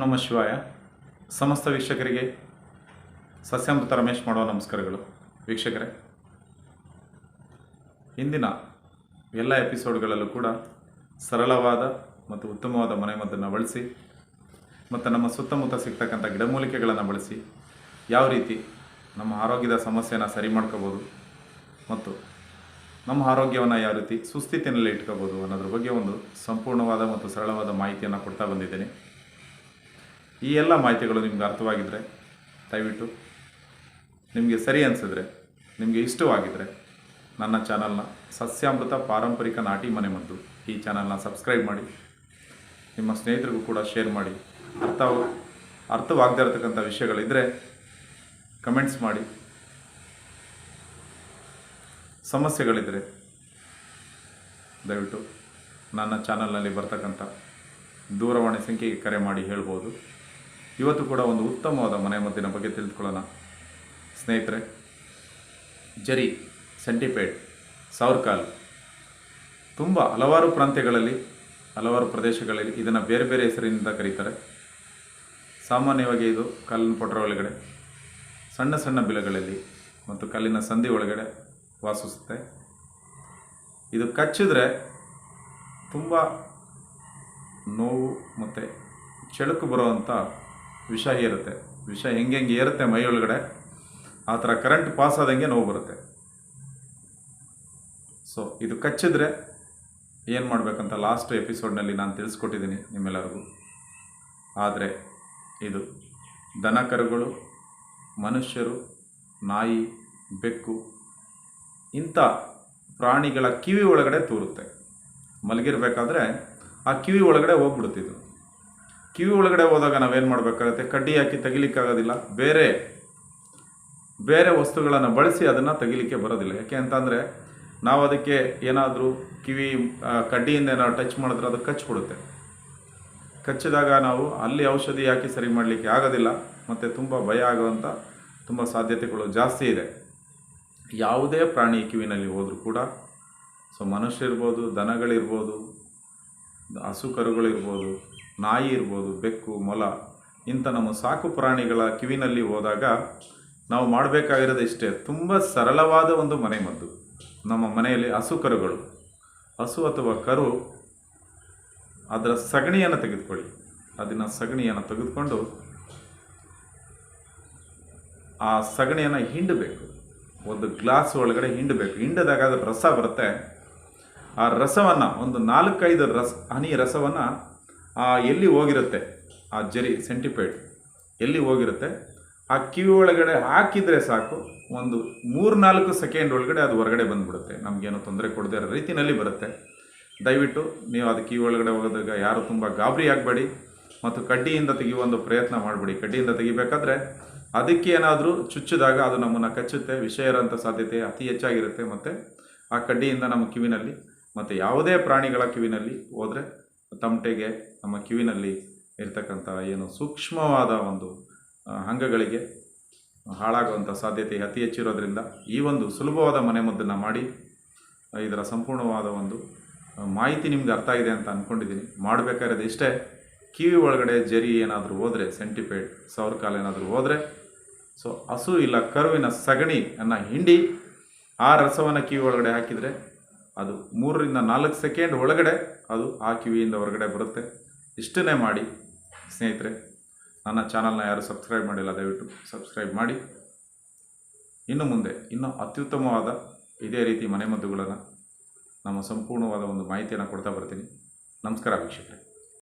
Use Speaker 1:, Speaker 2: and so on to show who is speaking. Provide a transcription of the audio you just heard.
Speaker 1: ನಮ ಶಿವಾಯ. ಸಮಸ್ತ ವೀಕ್ಷಕರಿಗೆ ಸಸ್ಯಾಮೃತ ರಮೇಶ್ ಮಾಡುವ ನಮಸ್ಕಾರಗಳು. ವೀಕ್ಷಕರೇ, ಇಂದಿನ ಎಲ್ಲ ಎಪಿಸೋಡ್ಗಳಲ್ಲೂ ಕೂಡ ಸರಳವಾದ ಮತ್ತು ಉತ್ತಮವಾದ ಮನೆಮದ್ದನ್ನು ಬಳಸಿ ಮತ್ತು ನಮ್ಮ ಸುತ್ತಮುತ್ತ ಸಿಗ್ತಕ್ಕಂಥ ಗಿಡಮೂಲಿಕೆಗಳನ್ನು ಬಳಸಿ ಯಾವ ರೀತಿ ನಮ್ಮ ಆರೋಗ್ಯದ ಸಮಸ್ಯೆನ ಸರಿ ಮಾಡ್ಕೋಬೋದು ಮತ್ತು ನಮ್ಮ ಆರೋಗ್ಯವನ್ನು ಯಾವ ರೀತಿ ಸುಸ್ಥಿತಿನಲ್ಲಿ ಇಟ್ಕೋಬೋದು ಅನ್ನೋದ್ರ ಬಗ್ಗೆ ಒಂದು ಸಂಪೂರ್ಣವಾದ ಮತ್ತು ಸರಳವಾದ ಮಾಹಿತಿಯನ್ನು ಕೊಡ್ತಾ ಬಂದಿದ್ದೇನೆ. ಈ ಎಲ್ಲ ಮಾಹಿತಿಗಳು ನಿಮ್ಗೆ ಅರ್ಥವಾಗಿದ್ದರೆ ದಯವಿಟ್ಟು ನಿಮಗೆ ಸರಿ ಅನಿಸಿದ್ರೆ, ನಿಮಗೆ ಇಷ್ಟವಾಗಿದ್ದರೆ ನನ್ನ ಚಾನಲ್ನ ಸಸ್ಯಾಮೃತ ಪಾರಂಪರಿಕ ನಾಟಿ ಮನೆ ಮದ್ದು ಈ ಚಾನಲ್ನ ಸಬ್ಸ್ಕ್ರೈಬ್ ಮಾಡಿ, ನಿಮ್ಮ ಸ್ನೇಹಿತರಿಗೂ ಕೂಡ ಶೇರ್ ಮಾಡಿ. ಅರ್ಥ ಅರ್ಥವಾಗದೇ ಇರತಕ್ಕಂಥ ವಿಷಯಗಳಿದ್ದರೆ ಕಮೆಂಟ್ಸ್ ಮಾಡಿ. ಸಮಸ್ಯೆಗಳಿದ್ದರೆ ದಯವಿಟ್ಟು ನನ್ನ ಚಾನಲ್ನಲ್ಲಿ ಬರ್ತಕ್ಕಂಥ ದೂರವಾಣಿ ಸಂಖ್ಯೆಗೆ ಕರೆ ಮಾಡಿ ಹೇಳ್ಬೋದು. ಇವತ್ತು ಕೂಡ ಒಂದು ಉತ್ತಮವಾದ ಮನೆಮದ್ದಿನ ಬಗ್ಗೆ ತಿಳಿದುಕೊಳ್ಳೋಣ. ಸ್ನೇಹಿತರೆ, ಜರಿ, ಸೆಂಟಿಪೇಡ್ ಸೌರ್ಕಾಲ್ ತುಂಬ ಹಲವಾರು ಪ್ರಾಂತ್ಯಗಳಲ್ಲಿ, ಹಲವಾರು ಪ್ರದೇಶಗಳಲ್ಲಿ ಇದನ್ನು ಬೇರೆ ಬೇರೆ ಹೆಸರಿನಿಂದ ಕರೀತಾರೆ. ಸಾಮಾನ್ಯವಾಗಿ ಇದು ಕಲ್ಲಿನ ಪೊಟ್ರ ಒಳಗಡೆ, ಸಣ್ಣ ಸಣ್ಣ ಬಿಲಗಳಲ್ಲಿ ಮತ್ತು ಕಲ್ಲಿನ ಸಂಧಿ ಒಳಗಡೆ ವಾಸಿಸುತ್ತೆ. ಇದು ಕಚ್ಚಿದ್ರೆ ತುಂಬ ನೋವು ಮತ್ತು ಚೆಳುಕು ಬರುವಂಥ ವಿಷ ಏರುತ್ತೆ. ವಿಷ ಹೆಂಗೆ ಹೆಂಗೆ ಏರುತ್ತೆ ಮೈ ಒಳಗಡೆ? ಆ ಥರ ಕರೆಂಟ್ ಪಾಸ್ ಆದಂಗೆ ನೋವು ಬರುತ್ತೆ. ಸೊ ಇದು ಕಚ್ಚಿದ್ರೆ ಏನು ಮಾಡಬೇಕಂತ ಲಾಸ್ಟ್ ಎಪಿಸೋಡ್ನಲ್ಲಿ ನಾನು ತಿಳಿಸ್ಕೊಟ್ಟಿದ್ದೀನಿ ನಿಮ್ಮೆಲ್ಲರಿಗೂ. ಆದರೆ ಇದು ದನ ಕರುಗಳು, ಮನುಷ್ಯರು, ನಾಯಿ, ಬೆಕ್ಕು, ಇಂಥ ಪ್ರಾಣಿಗಳ ಕಿವಿ ಒಳಗಡೆ ತೂರುತ್ತೆ. ಮಲಗಿರ್ಬೇಕಾದ್ರೆ ಆ ಕಿವಿ ಒಳಗಡೆ ಹೋಗ್ಬಿಡುತ್ತಿದ್ದು ಕಿವಿ ಒಳಗಡೆ ಹೋದಾಗ ನಾವೇನು ಮಾಡಬೇಕಾಗತ್ತೆ? ಕಡ್ಡಿ ಹಾಕಿ ತೆಗಿಲಿಕ್ಕಾಗೋದಿಲ್ಲ. ಬೇರೆ ಬೇರೆ ವಸ್ತುಗಳನ್ನು ಬಳಸಿ ಅದನ್ನು ತೆಗಿಲಿಕ್ಕೆ ಬರೋದಿಲ್ಲ. ಯಾಕೆ ಅಂತಂದರೆ, ನಾವು ಅದಕ್ಕೆ ಏನಾದರೂ ಕಿವಿ ಕಡ್ಡಿಯಿಂದ ಏನಾದ್ರು ಟಚ್ ಮಾಡಿದ್ರೆ ಅದು ಕಚ್ಚಿಬಿಡುತ್ತೆ ಕಚ್ಚಿದಾಗ ನಾವು ಅಲ್ಲಿ ಔಷಧಿ ಹಾಕಿ ಸರಿ ಮಾಡಲಿಕ್ಕೆ ಆಗೋದಿಲ್ಲ, ಮತ್ತು ತುಂಬ ಭಯ ಆಗುವಂಥ ತುಂಬ ಸಾಧ್ಯತೆಗಳು ಜಾಸ್ತಿ ಇದೆ. ಯಾವುದೇ ಪ್ರಾಣಿ ಕಿವಿನಲ್ಲಿ ಹೋದರೂ ಕೂಡ, ಸೊ ಮನುಷ್ಯರಿರ್ಬೋದು, ದನಗಳಿರ್ಬೋದು, ಹಸು ಕರುಗಳಿರ್ಬೋದು ನಾಯಿ ಇರ್ಬೋದು, ಬೆಕ್ಕು, ಮೊಲ, ಇಂಥ ನಮ್ಮ ಸಾಕು ಪ್ರಾಣಿಗಳ ಕಿವಿನಲ್ಲಿ ಹೋದಾಗ ನಾವು ಮಾಡಬೇಕಾಗಿರೋದು ಇಷ್ಟೇ. ತುಂಬ ಸರಳವಾದ ಒಂದು ಮನೆಮದ್ದು. ನಮ್ಮ ಮನೆಯಲ್ಲಿ ಹಸು ಕರುಗಳು. ಹಸು ಅಥವಾ ಕರು ಅದರ ಸಗಣಿಯನ್ನು ತೆಗೆದುಕೊಳ್ಳಿ. ಅದನ್ನು ಸಗಣಿಯನ್ನು ತೆಗೆದುಕೊಂಡು ಆ ಸಗಣಿಯನ್ನು ಹಿಂಡಬೇಕು. ಒಂದು ಗ್ಲಾಸ್ ಒಳಗಡೆ ಹಿಂಡಬೇಕು. ಹಿಂಡದಾಗ ಅದರ ರಸ ಬರುತ್ತೆ. ಆ ರಸವನ್ನು, ಒಂದು ನಾಲ್ಕೈದು ರಸ, ಹನಿ ರಸವನ್ನು ಎಲ್ಲಿ ಹೋಗಿರುತ್ತೆ? ಆ ಜರಿ ಸೆಂಟಿಪೇಡ್ ಎಲ್ಲಿ ಹೋಗಿರುತ್ತೆ? ಆ ಕಿವಿ ಒಳಗಡೆ ಹಾಕಿದರೆ ಸಾಕು. ಒಂದು ಮೂರು ನಾಲ್ಕು ಸೆಕೆಂಡ್ ಒಳಗಡೆ ಅದು ಹೊರಗಡೆ ಬಂದ್ಬಿಡುತ್ತೆ. ನಮಗೇನು ತೊಂದರೆ ಕೊಡದೇ ಇರೋ ರೀತಿಯಲ್ಲಿ ಬರುತ್ತೆ. ದಯವಿಟ್ಟು ನೀವು ಅದು ಕಿವಿ ಒಳಗಡೆ ಹೋಗೋದಾಗ ಯಾರು ತುಂಬ ಗಾಬರಿ ಆಗಬೇಡಿ ಮತ್ತು ಕಡ್ಡಿಯಿಂದ ತೆಗೆಯುವ ಒಂದು ಪ್ರಯತ್ನ ಮಾಡಬೇಡಿ. ಕಡ್ಡಿಯಿಂದ ತೆಗಿಬೇಕಾದ್ರೆ ಅದಕ್ಕೆ ಏನಾದರೂ ಚುಚ್ಚಿದಾಗ ಅದು ನಮ್ಮನ್ನು ಕಚ್ಚುತ್ತೆ, ವಿಷ ಇರೋಂಥ ಸಾಧ್ಯತೆ ಅತಿ ಹೆಚ್ಚಾಗಿರುತ್ತೆ. ಮತ್ತು ಆ ಕಡ್ಡಿಯಿಂದ ನಮ್ಮ ಕಿವಿನಲ್ಲಿ ಮತ್ತು ಯಾವುದೇ ಪ್ರಾಣಿಗಳ ಕಿವಿನಲ್ಲಿ ಹೋದರೆ ತಮಟೆಗೆ ನಮ್ಮ ಕಿವಿನಲ್ಲಿ ಇರ್ತಕ್ಕಂಥ ಏನು ಸೂಕ್ಷ್ಮವಾದ ಒಂದು ಅಂಗಗಳಿಗೆ ಹಾಳಾಗುವಂಥ ಸಾಧ್ಯತೆ ಅತಿ ಹೆಚ್ಚಿರೋದ್ರಿಂದ ಈ ಒಂದು ಸುಲಭವಾದ ಮನೆಮದ್ದನ್ನು ಮಾಡಿ ಇದರ ಸಂಪೂರ್ಣವಾದ ಒಂದು ಮಾಹಿತಿ ನಿಮ್ಗೆ ಅರ್ಥ ಆಗಿದೆ ಅಂತ ಅಂದ್ಕೊಂಡಿದ್ದೀನಿ ಮಾಡಬೇಕಾಗಿರೋದು ಇಷ್ಟೇ ಕಿವಿ ಒಳಗಡೆ ಜರಿ ಏನಾದರೂ ಹೋದರೆ, ಸೆಂಟಿಪೇಡ್ ಸೌರ್ಕಾಲ್ ಏನಾದರೂ ಹೋದರೆ, ಸೊ ಹಸು ಇಲ್ಲ ಕರುವಿನ ಸಗಣಿಯನ್ನು ಹಿಂಡಿ ಆ ರಸವನ್ನು ಕಿವಿ ಒಳಗಡೆ ಹಾಕಿದರೆ ಅದು ಮೂರರಿಂದ ನಾಲ್ಕು ಸೆಕೆಂಡ್ ಒಳಗಡೆ ಅದು ಆ ಕಿವಿಯಿಂದ ಹೊರಗಡೆ ಬರುತ್ತೆ. ಇಷ್ಟನ್ನೇ ಮಾಡಿ, ಸ್ನೇಹಿತರೆ. ನನ್ನ ಚಾನಲ್ನ ಯಾರು ಸಬ್ಸ್ಕ್ರೈಬ್ ಮಾಡಿಲ್ಲ, ದಯವಿಟ್ಟು ಸಬ್ಸ್ಕ್ರೈಬ್ ಮಾಡಿ. ಇನ್ನು ಮುಂದೆ, ಇನ್ನೂ ಅತ್ಯುತ್ತಮವಾದ ಇದೇ ರೀತಿ ಮನೆಮದ್ದುಗಳನ್ನು ನಮ್ಮ ಸಂಪೂರ್ಣವಾದ ಒಂದು ಮಾಹಿತಿಯನ್ನು ಕೊಡ್ತಾ ಬರ್ತೀನಿ. ನಮಸ್ಕಾರ ವೀಕ್ಷಕರೇ.